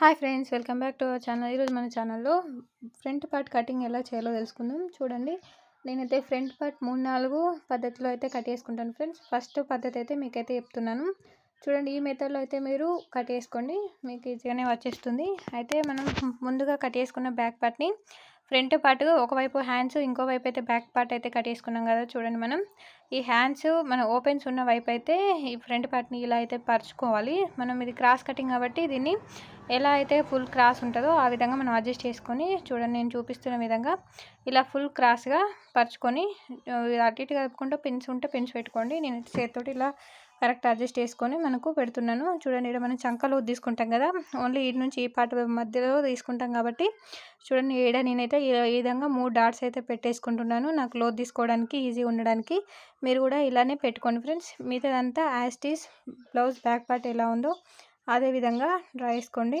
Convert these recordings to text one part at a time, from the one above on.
Hi friends welcome back to our channel. ఈరోజు మన ఛానల్లో ఫ్రంట్ పార్ట్ కటింగ్ ఎలా చేయాలో తెలుసుకుందాం. చూడండి నేనైతే ఫ్రంట్ పార్ట్ మూడు నాలుగు పద్ధతిలో అయితే కట్ చేసుకుంటాను ఫ్రెండ్స్. ఫస్ట్ పద్ధతి అయితే మీకైతే చెప్తున్నాను. చూడండి ఈ మెథడ్లో అయితే మీరు కట్ చేసుకోండి. మీకు ఈజీగానే వచ్చేస్తుంది. అయితే మనం ముందుగా కట్ చేసుకున్న బ్యాక్ పార్ట్ని ఫ్రంట్ పార్ట్ ఒకవైపు హ్యాండ్స్ ఇంకోవైపు అయితే బ్యాక్ పార్ట్ అయితే కట్ చేసుకున్నాం కదా. చూడండి మనం. ఈ హ్యాండ్స్ మన ఓపెన్స్ ఉన్న వైపు అయితే ఈ ఫ్రంట్ పార్ట్ని ఇలా అయితే పరుచుకోవాలి. మనం ఇది క్రాస్ కటింగ్ కాబట్టి దీన్ని ఎలా అయితే ఫుల్ క్రాస్ ఉంటుందో ఆ విధంగా మనం అడ్జస్ట్ చేసుకొని చూడండి నేను చూపిస్తున్న విధంగా ఇలా ఫుల్ క్రాస్గా పరుచుకొని అటు ఇటు కలుపుకుంటూ పిన్స్ ఉంటే పిన్స్ పెట్టుకోండి. నేను చేతితోటి ఇలా కరెక్ట్ అడ్జస్ట్ చేసుకొని మనకు పెడుతున్నాను. చూడండి ఇక్కడ మనం చంకలు తీసుకుంటాం కదా ఓన్లీ ఈ నుంచి ఈ పార్ట్ మధ్యలో తీసుకుంటాం కాబట్టి చూడండి ఈడ నేనైతే ఈ విధంగా మూడు డాట్స్ అయితే పెట్టేసుకుంటున్నాను. నాకు లోత్ తీసుకోవడానికి ఈజీ ఉండడానికి మీరు కూడా ఇలానే పెట్టుకోండి ఫ్రెండ్స్. మిగతాదంతా యాస్టీస్ బ్లౌజ్ బ్యాక్ పార్ట్ ఎలా ఉందో అదే విధంగా డ్రా చేసుకోండి.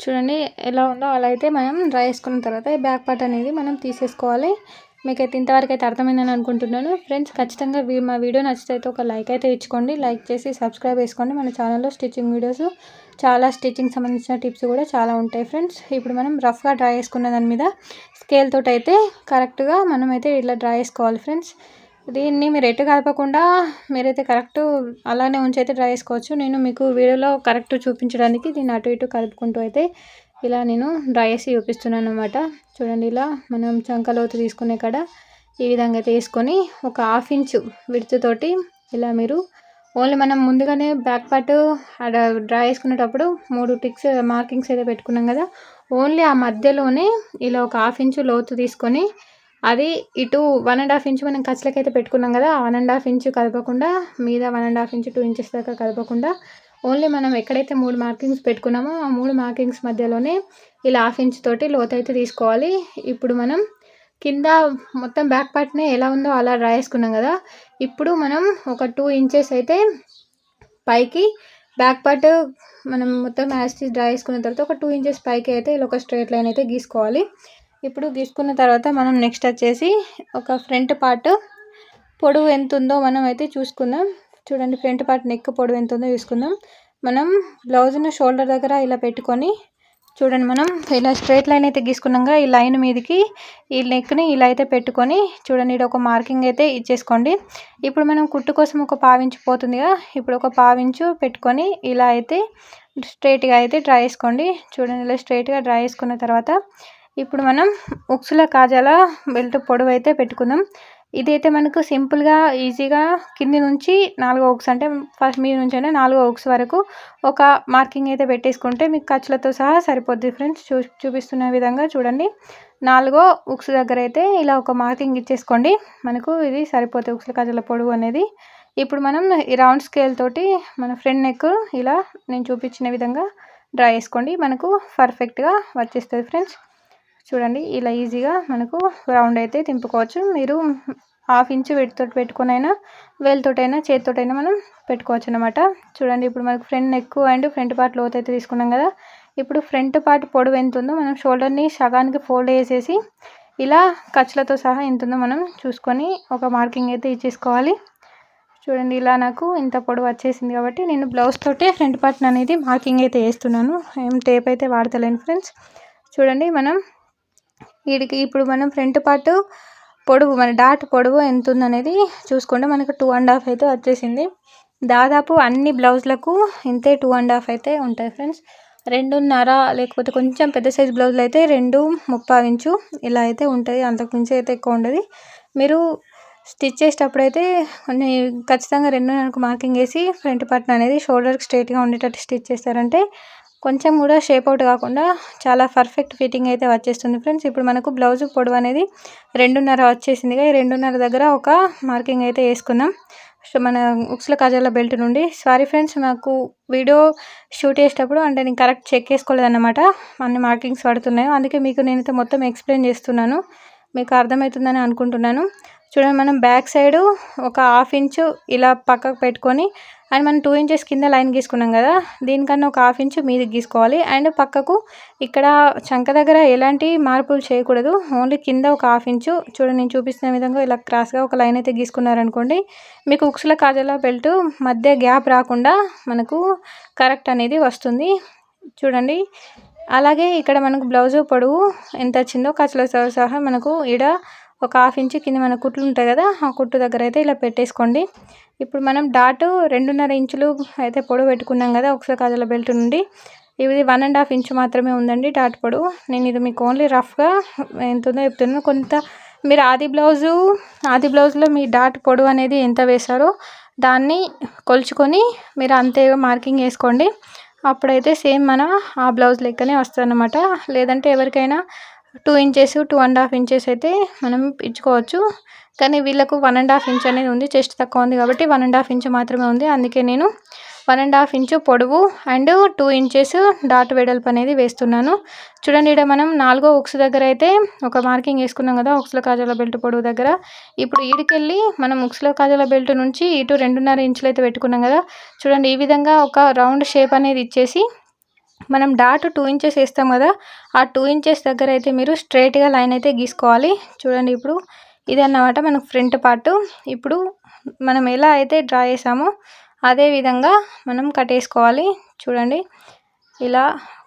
చూడండి ఎలా ఉందో అలా అయితే మనం డ్రై వేసుకున్న తర్వాత ఈ బ్యాక్ పార్ట్ అనేది మనం తీసేసుకోవాలి. మీకైతే ఇంతవరకు అయితే అర్థమైందని అనుకుంటున్నాను. ఫ్రెండ్స్ ఖచ్చితంగా మా వీడియో నచ్చితే అయితే ఒక లైక్ అయితే ఇచ్చుకోండి. లైక్ చేసి సబ్స్క్రైబ్ చేసుకోండి మన ఛానల్లో స్టిచ్చింగ్ వీడియోస్ చాలా స్టిచ్చింగ్ సంబంధించిన టిప్స్ కూడా చాలా ఉంటాయి ఫ్రెండ్స్ ఇప్పుడు మనం రఫ్గా డ్రా చేసుకున్న దాని మీద స్కేల్ తోటి అయితే కరెక్ట్గా మనం అయితే ఇలా డ్రా చేసుకోవాలి ఫ్రెండ్స్ దీన్ని మీరు ఎటు కలపకుండా మీరైతే కరెక్ట్ అలానే ఉంచి అయితే డ్రా చేసుకోవచ్చు. నేను మీకు వీడియోలో కరెక్ట్ చూపించడానికి దీన్ని అటు ఇటు కలుపుకుంటూ అయితే ఇలా నేను డ్రై చేసి చూపిస్తున్నాను అనమాట చూడండి ఇలా మనం చంకలోతు తీసుకునే కాడ ఈ విధంగా తీసుకొని ఒక హాఫ్ ఇంచు విడుతుతోటి ఇలా మీరు ఓన్లీ మనం ముందుగానే బ్యాక్ పార్ట్ డ్రా చేసుకునేటప్పుడు మూడు టిక్స్ మార్కింగ్స్ అయితే పెట్టుకున్నాం కదా. ఓన్లీ ఆ మధ్యలోనే ఇలా ఒక హాఫ్ ఇంచు లోతు తీసుకొని అది ఇటు వన్ అండ్ హాఫ్ ఇంచు మనం ఖర్చులకైతే పెట్టుకున్నాం కదా వన్ అండ్ హాఫ్ ఇంచు కలపకుండా మీద one and half inch two inches దాకా కలపకుండా ఓన్లీ మనం ఎక్కడైతే మూడు మార్కింగ్స్ పెట్టుకున్నామో ఆ మూడు మార్కింగ్స్ మధ్యలోనే ఇలా హాఫ్ ఇంచ్ తోటి లోతు అయితే తీసుకోవాలి. ఇప్పుడు మనం కింద మొత్తం బ్యాక్ పార్ట్నే ఎలా ఉందో అలా డ్రా చేసుకున్నాం కదా. ఇప్పుడు మనం ఒక టూ ఇంచెస్ అయితే పైకి బ్యాక్ పార్ట్ మనం మొత్తం యాస్టీస్ డ్రా చేసుకున్న తర్వాత ఒక టూ ఇంచెస్ పైకి అయితే ఇలా ఒక స్ట్రైట్ లైన్ అయితే గీసుకోవాలి. ఇప్పుడు గీసుకున్న తర్వాత మనం నెక్స్ట్ వచ్చేసి ఒక ఫ్రంట్ పార్ట్ పొడవు ఎంత ఉందో మనం అయితే చూసుకుందాం. చూడండి ఫ్రంట్ పార్ట్ నెక్ పొడవు ఎంత ఉందో చూసుకుందాం. మనం బ్లౌజ్ను షోల్డర్ దగ్గర ఇలా పెట్టుకొని చూడండి మనం ఇలా స్ట్రైట్ లైన్ అయితే గీసుకున్నాక ఈ లైన్ మీదకి ఈ నెక్ని ఇలా అయితే పెట్టుకొని చూడండి ఇక్కడ ఒక మార్కింగ్ అయితే ఇచ్చేసుకోండి. ఇప్పుడు మనం కుట్టు కోసం ఒక పావించు పోతుందిగా ఇప్పుడు ఒక పావించు పెట్టుకొని ఇలా అయితే స్ట్రైట్గా అయితే డ్రా చేసుకోండి. చూడండి ఇలా స్ట్రైట్గా డ్రా చేసుకున్న తర్వాత ఇప్పుడు మనం ఉక్సుల కాజాల బెల్ట్ పొడవు అయితే పెట్టుకుందాం. ఇదైతే మనకు సింపుల్గా ఈజీగా కింది నుంచి నాలుగో ఉక్స్ అంటే ఫస్ట్ మీ నుంచైనా నాలుగో ఉక్స్ వరకు ఒక మార్కింగ్ అయితే పెట్టేసుకుంటే మీకు ఖర్చులతో సహా సరిపోద్ది ఫ్రెండ్స్. చూ చూపిస్తున్న విధంగా చూడండి. నాలుగో ఉక్స్ దగ్గర అయితే ఇలా ఒక మార్కింగ్ ఇచ్చేసుకోండి. మనకు ఇది సరిపోతుంది ఉక్స్ల కాజాల పొడవు అనేది. ఇప్పుడు మనం ఈ రౌండ్ స్కేల్ తోటి మన ఫ్రంట్ నెక్ ఇలా నేను చూపించిన విధంగా డ్రా చేసుకోండి. మనకు పర్ఫెక్ట్గా వచ్చేస్తుంది ఫ్రెండ్స్. చూడండి ఇలా ఈజీగా మనకు రౌండ్ అయితే తింపుకోవచ్చు. మీరు హాఫ్ ఇంచ్ వెట్తో పెట్టుకునైనా వేలుతోటైనా చేతితోటైనా మనం పెట్టుకోవచ్చు అనమాట చూడండి ఇప్పుడు మనకు front neck and front part లోత్ అయితే తీసుకున్నాం కదా. ఇప్పుడు ఫ్రంట్ పార్ట్ పొడవు ఎంత ఉందో మనం షోల్డర్ని సగానికి ఫోల్డ్ చేసేసి ఇలా ఖర్చులతో సహా ఎంత ఉందో మనం చూసుకొని ఒక మార్కింగ్ అయితే ఇచ్చేసుకోవాలి. చూడండి ఇలా నాకు ఇంత పొడవు వచ్చేసింది కాబట్టి నేను బ్లౌజ్ తోటే ఫ్రంట్ పార్ట్ అనేది మార్కింగ్ అయితే వేస్తున్నాను. ఏం టేప్ అయితే వాడతలేను ఫ్రెండ్స్ చూడండి మనం వీడికి ఇప్పుడు మనం ఫ్రంట్ పార్ట్ పొడవు మన డాట్ పొడవు ఎంత ఉందనేది చూసుకోండి మనకు టూ అండ్ హాఫ్ అయితే వచ్చేసింది. దాదాపు అన్ని బ్లౌజ్లకు ఇంతే టూ అండ్ హాఫ్ అయితే ఉంటుంది ఫ్రెండ్స్. రెండున్నర లేకపోతే కొంచెం పెద్ద సైజ్ బ్లౌజులు అయితే రెండు ముప్పై ఇంచు ఇలా అయితే ఉంటుంది అంతకుమించి అయితే ఎక్కువ ఉండదు. మీరు స్టిచ్ చేసేటప్పుడు అయితే కొన్ని ఖచ్చితంగా రెండున్నరకు మార్కింగ్ వేసి ఫ్రంట్ పార్ట్ అనేది షోల్డర్కి స్ట్రైట్గా ఉండేటట్టు స్టిచ్ చేస్తారంటే కొంచెం కూడా షేప్ అవుట్ కాకుండా చాలా పర్ఫెక్ట్ ఫిట్టింగ్ అయితే వచ్చేస్తుంది ఫ్రెండ్స్ ఇప్పుడు మనకు బ్లౌజ్ పొడవు అనేది రెండున్నర వచ్చేసిందిగా. ఈ రెండున్నర దగ్గర ఒక మార్కింగ్ అయితే వేసుకుందాం. సో మన ఉక్స్ల కాజాల బెల్ట్ నుండి. సారీ ఫ్రెండ్స్ నాకు వీడియో షూట్ చేసేటప్పుడు అంటే నేను కరెక్ట్ చెక్ చేసుకోలేదన్నమాట. అన్ని మార్కింగ్స్ పడుతున్నాయో. అందుకే మీకు నేనైతే మొత్తం ఎక్స్ప్లెయిన్ చేస్తున్నాను. మీకు అర్థమవుతుందని అనుకుంటున్నాను. చూడండి మనం బ్యాక్ సైడ్ ఒక హాఫ్ ఇంచు ఇలా పక్కకు పెట్టుకొని అండ్ మనం టూ ఇంచెస్ కింద లైన్ గీసుకున్నాం కదా దీనికన్నా ఒక హాఫ్ ఇంచు మీదకి గీసుకోవాలి. అండ్ పక్కకు ఇక్కడ చంక దగ్గర ఎలాంటి మార్పులు చేయకూడదు. ఓన్లీ కింద ఒక హాఫ్ ఇంచు. చూడండి నేను చూపిస్తున్న విధంగా ఇలా క్రాస్గా ఒక లైన్ అయితే గీసుకున్నారనుకోండి మీకు ఉక్సుల కాజల బెల్ట్ మధ్య గ్యాప్ రాకుండా మనకు కరెక్ట్ అనేది వస్తుంది. చూడండి అలాగే ఇక్కడ మనకు బ్లౌజ్ పొడవు ఎంత వచ్చిందో ఖర్చులతో సహా మనకు ఈడ ఒక హాఫ్ ఇంచ్ కింద మన కుట్లు ఉంటాయి కదా ఆ కుట్టు దగ్గర అయితే ఇలా పెట్టేసుకోండి. ఇప్పుడు మనం డాటు రెండున్నర ఇంచులు అయితే పొడవు పెట్టుకున్నాం కదా ఒకసారి కాజల బెల్ట్ నుండి. ఇది వన్ అండ్ హాఫ్ ఇంచ్ మాత్రమే ఉందండి డాట్ పొడవు. నేను ఇది మీకు ఓన్లీ రఫ్గా ఎంత ఉందో చెప్తున్నాను. కొంత మీరు ఆది బ్లౌజు ఆది బ్లౌజ్లో మీ డాట్ పొడవు అనేది ఎంత వేశారో దాన్ని కొలుచుకొని మీరు అంతే మార్కింగ్ వేసుకోండి. అప్పుడైతే సేమ్ మన ఆ బ్లౌజ్ లెక్కనే వస్తుంది అనమాట లేదంటే ఎవరికైనా two inches two and half inches అయితే మనం ఇచ్చుకోవచ్చు. కానీ వీళ్ళకు వన్ అండ్ హాఫ్ ఇంచ్ అనేది ఉంది చెస్ట్ తక్కువ ఉంది కాబట్టి వన్ అండ్ హాఫ్ ఇంచ్ మాత్రమే ఉంది. అందుకే నేను వన్ అండ్ హాఫ్ ఇంచు పొడవు అండ్ టూ ఇంచెస్ డాట్ వెడల్పు అనేది వేస్తున్నాను. చూడండి ఇక్కడ మనం నాలుగో ఉక్స్ దగ్గర అయితే ఒక మార్కింగ్ వేసుకున్నాం కదా ఉక్స్ల కాజాల బెల్ట్ పొడవు దగ్గర. ఇప్పుడు ఈడికెళ్ళి మనం ఉక్స్ల కాజాల బెల్ట్ నుంచి ఇటు రెండున్నర ఇంచులు అయితే పెట్టుకున్నాం కదా చూడండి ఈ విధంగా ఒక రౌండ్ షేప్ అనేది ఇచ్చేసి మనం డాట్ టూ ఇంచెస్ వేస్తాం కదా ఆ టూ ఇంచెస్ దగ్గర అయితే మీరు స్ట్రైట్గా లైన్ అయితే గీసుకోవాలి. చూడండి ఇప్పుడు ఇది అన్నమాట మనకు ఫ్రంట్ పార్ట్. ఇప్పుడు మనం ఎలా అయితే డ్రా చేసామో అదే విధంగా మనం కట్టేసుకోవాలి. చూడండి. ఇలా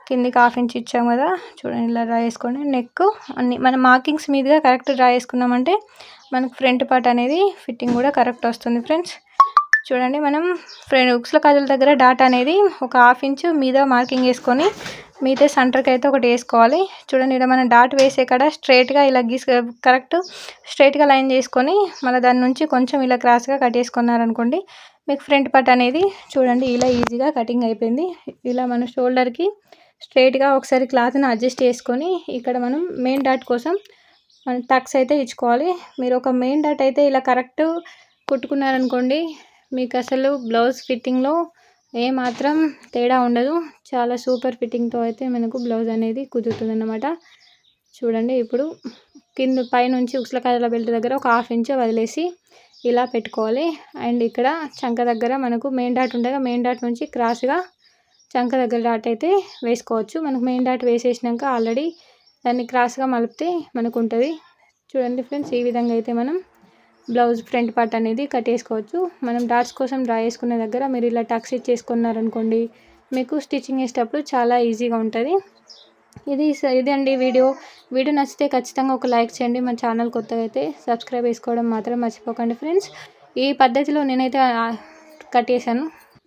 కిందికి హాఫ్ ఇంచ్ ఇచ్చాం కదా. చూడండి ఇలా డ్రా చేసుకోండి. నెక్ అన్ని మన మార్కింగ్స్ మీదుగా కరెక్ట్ డ్రా చేసుకున్నామంటే మనకు ఫ్రంట్ పార్ట్ అనేది ఫిట్టింగ్ కూడా కరెక్ట్ వస్తుంది ఫ్రెండ్స్. చూడండి మనం ఫ్రెండ్ ఉక్స్ల కాజల దగ్గర డాట్ అనేది ఒక హాఫ్ ఇంచ్ మీద మార్కింగ్ వేసుకొని మిగతా సెంటర్కి అయితే ఒకటి వేసుకోవాలి. చూడండి ఇక్కడ మనం డాట్ వేసే కాడ స్ట్రైట్గా ఇలా గీసు కరెక్ట్ స్ట్రైట్గా లైన్ చేసుకొని మళ్ళీ దాని నుంచి కొంచెం ఇలా క్రాస్గా కట్ చేసుకున్నారనుకోండి మీకు ఫ్రంట్ పార్ట్ అనేది చూడండి ఇలా ఈజీగా కటింగ్ అయిపోయింది. ఇలా మన షోల్డర్కి స్ట్రైట్గా ఒకసారి క్లాత్ని అడ్జస్ట్ చేసుకొని ఇక్కడ మనం మెయిన్ డాట్ కోసం మనం టక్స్ అయితే ఇచ్చుకోవాలి. మీరు ఒక మెయిన్ డాట్ అయితే ఇలా కరెక్ట్ కుట్టుకున్నారనుకోండి మీకు అసలు బ్లౌజ్ ఫిట్టింగ్లో ఏమాత్రం తేడా ఉండదు. చాలా సూపర్ ఫిట్టింగ్తో అయితే మనకు బ్లౌజ్ అనేది కుదురుతుంది అన్నమాట చూడండి ఇప్పుడు కింద పైనుంచి ఉసలకాయల బెల్ట్ దగ్గర ఒక హాఫ్ ఇంచ్ వదిలేసి ఇలా పెట్టుకోవాలి. అండ్ ఇక్కడ చంక దగ్గర మనకు మెయిన్ డాట్ ఉండగా మెయిన్ డాట్ నుంచి క్రాస్గా చంక దగ్గర డాట్ అయితే వేసుకోవచ్చు. మనకు మెయిన్ డాట్ వేసేసినాక ఆల్రెడీ దాన్ని క్రాస్గా మలిపితే మనకు ఉంటుంది. చూడండి ఫ్రెండ్స్ ఈ విధంగా అయితే మనం బ్లౌజ్ ఫ్రంట్ పార్ట్ అనేది కట్ చేసుకోవచ్చు మనం డాట్స్ కోసం డ్రా చేసుకునే దగ్గర మీరు ఇలా టక్స్ ఇచ్చేసుకున్నారనుకోండి మీకు స్టిచ్చింగ్ వేసేటప్పుడు చాలా ఈజీగా ఉంటుంది. ఇది ఇది అండి వీడియో. వీడియో నచ్చితే ఖచ్చితంగా ఒక లైక్ చేయండి. మన ఛానల్ కొత్తగా అయితే సబ్స్క్రైబ్ చేసుకోవడం మాత్రం మర్చిపోకండి ఫ్రెండ్స్. ఈ పద్ధతిలో నేనైతే కట్ చేశాను.